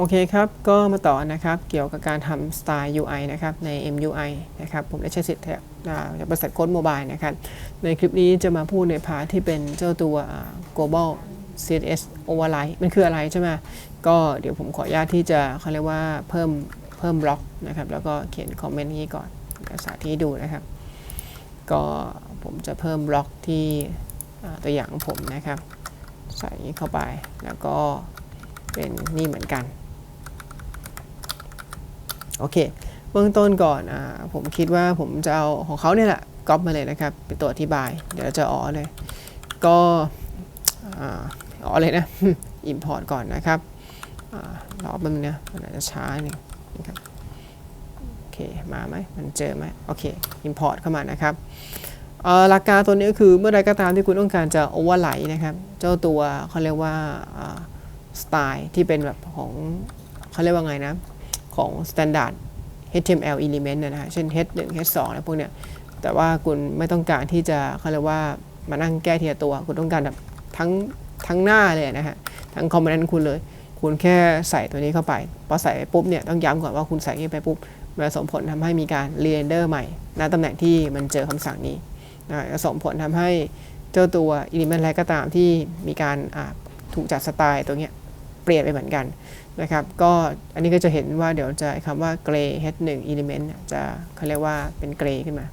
โอเคครับ ก็มาต่อนะครับ เกี่ยวกับการทำสไตล์ UI นะครับ ใน MUI นะครับ ผมได้ใช้สิทธิ์จากบริษัทโค้ดโมบายนะครับ ในคลิปนี้จะมาพูดในพาร์ทที่เป็นเจ้าตัว global CSS override มันคืออะไรใช่ไหมก็เดี๋ยวผมขออนุญาตที่จะเขาเรียกว่าเพิ่มเพิ่มบล็อกนะครับ แล้วก็เขียนคอมเมนต์นี้ก่อนสาธิตดูนะครับ ก็ผมจะเพิ่มบล็อกที่ตัวอย่างของผมนะครับ ใส่เข้าไปแล้วก็เป็นนี่เหมือนกัน โอเค เบื้องต้นก่อนอาผมคิดว่าผมจะเอาของเขาเนี่ยแหละก๊อปมาเลยนะครับ เป็นตัวอธิบาย เดี๋ยวจะอ๋อเลย ก็อาอ๋อเลยนะ import ก่อนนะครับอารอแป๊บนึงนะมันอาจจะช้าหนึ่งนะครับโอเค มาไหมมันเจอไหมโอเค import เข้ามานะครับหลักการตัวนี้ก็คือเมื่อใดก็ตามที่คุณต้องการจะ overlay นะครับ เจ้าตัวเขาเรียกว่าสไตล์ที่เป็นแบบของเขาเรียกว่าไงนะ ของ standard HTML element นะฮะเช่น h1 h2 อะไรพวกเนี้ยแต่ว่าคุณไม่ต้องการที่จะเขาเรียกว่ามานั่งแก้ทีละตัว คุณต้องการแบบทั้งทั้งหน้าเลยนะฮะ ทั้งคอมโพเนนต์คุณเลย คุณแค่ใส่ตัวนี้เข้าไป พอใส่ไปปุ๊บเนี่ยต้องย้ำก่อนว่าคุณใส่นี้ไปปุ๊บมันจะส่งผลทำให้มีการเรนเดอร์ใหม่ณตำแหน่งที่มันเจอคำสั่งนี้นะจะส่งผลทำให้เจ้าตัว element อะไรก็ตามที่มีการอ่าถูกจัดสไตล์ตัวเนี้ยเปลี่ยนไปเหมือนกัน นะครับก็อันนี้ก็จะเห็นว่าเดี๋ยวจะคำว่า gray h1 element จะเขาเรียกว่าเป็น gray ขึ้นมา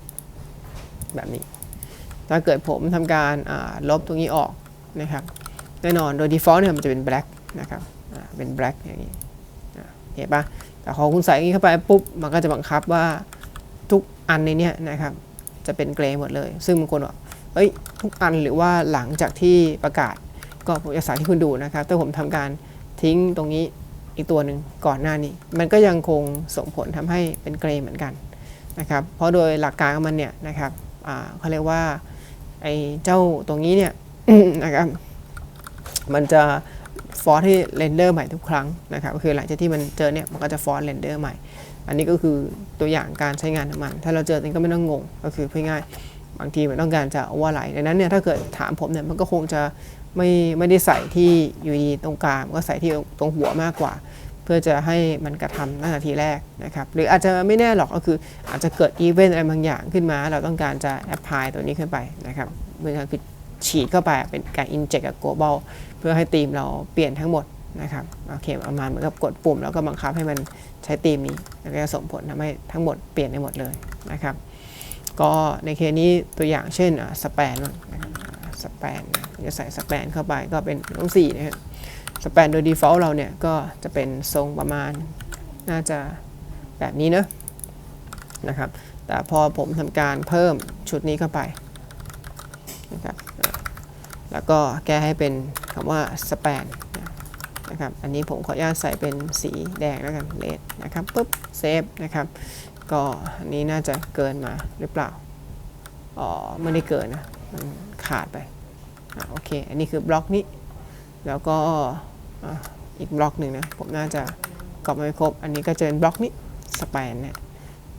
แบบนี้ ถ้าเกิดผมทำการลบตรงนี้ออกนะครับแน่นอนโดย default เนี่ยมันจะเป็น black นะครับเป็น black อย่างนี้เห็นปะแต่พอคุณใส่อย่างนี้เข้าไปปุ๊บมันก็จะบังคับว่าทุกอันในนี้นะครับจะเป็น gray หมดเลย ซึ่งบางคนบอกเฮ้ยทุกอันหรือว่าหลังจากที่ประกาศก็ผมจะสาธิตให้คุณดูนะครับถ้าผมทำการทิ้งตรงนี้ อีกตัวหนึ่งก่อนหน้านี้ มันก็ยังคงส่งผลทำให้เป็นเกรย์เหมือนกันนะครับเพราะโดยหลักการของมันเนี่ยนะครับเขาเรียกว่าไอ้เจ้าตรงนี้เนี่ยนะครับมันจะฟอร์ที่เรนเดอร์ใหม่ทุกครั้งนะครับก็คือหลังจากที่มันเจอเนี่ยมันก็จะฟอร์เรนเดอร์ใหม่ อันนี้ก็คือตัวอย่างการใช้งานของมัน ถ้าเราเจอตรงก็ไม่ต้องงงก็คือพูดง่าย บางทีมันต้องการจะว่าไหลดังนั้นเนี่ยถ้าเกิดถามผมเนี่ยมันก็คงจะไม่ไม่ได้ใส่ที่อยู่ดีตรงกลางก็ใส่ที่ตรงหัวมากกว่า เพื่อจะให้มันกระทำตั้งแต่ทีแรกนะครับหรืออาจจะไม่แน่หรอกก็คืออาจจะเกิดอีเวนต์อะไรบางอย่างขึ้นมา เราต้องการจะแอพพลายตัวนี้ขึ้นไปนะครับเมื่อคือฉีดเข้าไปเป็นการอินเจกกับ global เพื่อให้ทีมเราเปลี่ยนทั้งหมดนะครับโอเคประมาณเหมือนกับกดปุ่มแล้วก็บังคับให้มันใช้ทีมนี้แล้วก็ส่งผลทำให้ทั้งหมดเปลี่ยนได้หมดเลยนะครับ ก็ในเคสนี้ตัวอย่างเช่นสแปนสแปนจะใส่สแปนเข้าไปก็เป็นต้องสี่นะครับสแปนโดย default เราเนี่ยก็จะเป็นทรงประมาณน่าจะแบบนี้เนอะนะครับ แต่พอผมทำการเพิ่มชุดนี้เข้าไปนะครับแล้วก็แก้ให้เป็นคำว่าสแปนนะครับ อันนี้ผมขออนุญาตใส่เป็นสีแดงแล้วกันเลดนะครับปุ๊บเซฟนะครับ ก็อันนี้น่าจะเกินมาหรือเปล่า อ๋อไม่ได้เกินนะ มันขาดไปอโอเค อันนี้คือบล็อกนี้ แล้วก็อีกบล็อกหนึ่งนะ ผมน่าจะกรอบไม่ครบ อันนี้ก็จะเป็นบล็อกนี้สแปนเนี่ย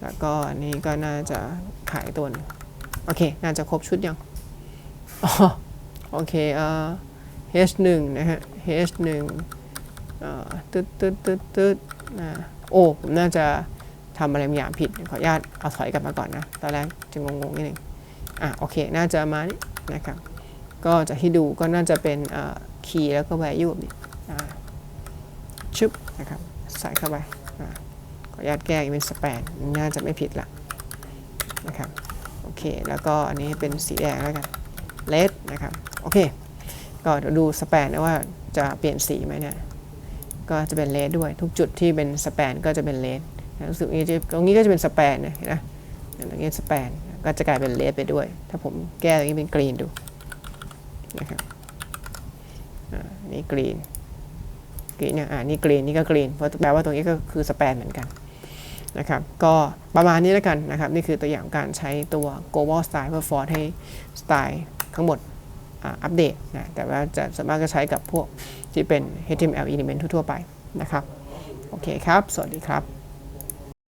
แล้วก็อันนี้ก็น่าจะขายตัวนึงโอเค น่าจะครบชุดยังอ๋อโอเคเอ่อ H1 นะฮะ H1 เอ่อตึ๊ดตึ๊ดตึ๊ดตึ๊ดนะโอ้ผมน่าจะ ทำอะไรบางอย่างผิด ขออนุญาตเอาถอยกลับมาก่อนนะ ตอนแรกจะงงๆนิดนึงอะโอเค น่าจะมานี่นะครับ ก็จะที่ดูก็น่าจะเป็นคีย์แล้วก็ value แบบนี้ชึบนะครับ ใส่เข้าไปขออนุญาตแก้เป็นสแปนน่าจะไม่ผิดละนะครับ โอเค แล้วก็อันนี้เป็นสีแดงแล้วกันเลดนะครับ โอเค ก็เดี๋ยวดูสแปนนะว่าจะเปลี่ยนสีไหมเนี่ย ก็จะเป็นเลดด้วย ทุกจุดที่เป็นสแปนก็จะเป็นเลด รู้สึกตรงนี้ก็จะเป็นสแปนนะเห็นไหมตรงนี้สแปนก็จะกลายเป็นเลดไปด้วย ถ้าผมแก้ตรงนี้เป็นกรีนดูนะครับนี่กรีนกรีนเนี่ยอ่านี่กรีนนี่ก็กรีนเพราะแปลว่าตรงนี้ก็คือสแปนเหมือนกันนะครับก็ประมาณนี้แล้วกันนะครับ นี่คือตัวอย่างการใช้ตัว global style เพื่อ force ให้สไตล์ทั้งหมดอัปเดตนะแต่ว่าจะสามารถจะใช้กับพวกที่เป็น HTML element ทั่วไปนะครับ โอเคครับ สวัสดีครับ